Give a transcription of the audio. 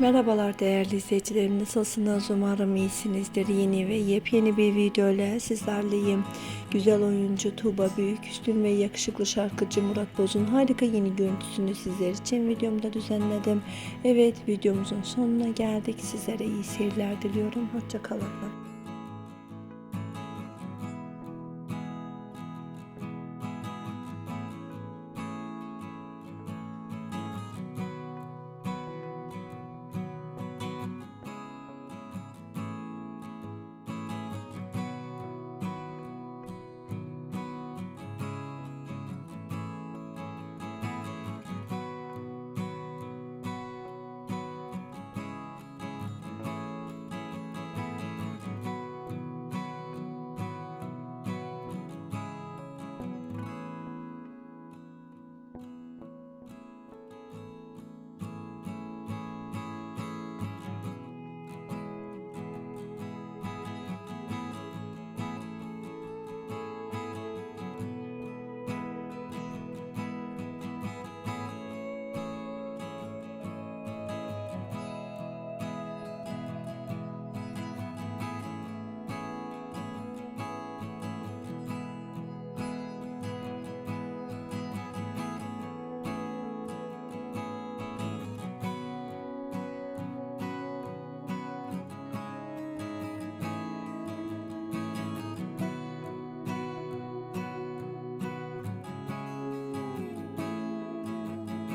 Merhabalar değerli izleyicilerim. Nasılsınız? Umarım iyisinizdir. Yeni ve yepyeni bir video ile sizlerleyim. Güzel oyuncu Tuğba Büyüküstün ve yakışıklı şarkıcı Murat Boz'un harika yeni görüntüsünü sizler için videomda düzenledim. Evet videomuzun sonuna geldik. Sizlere iyi seyirler diliyorum. Hoşçakalın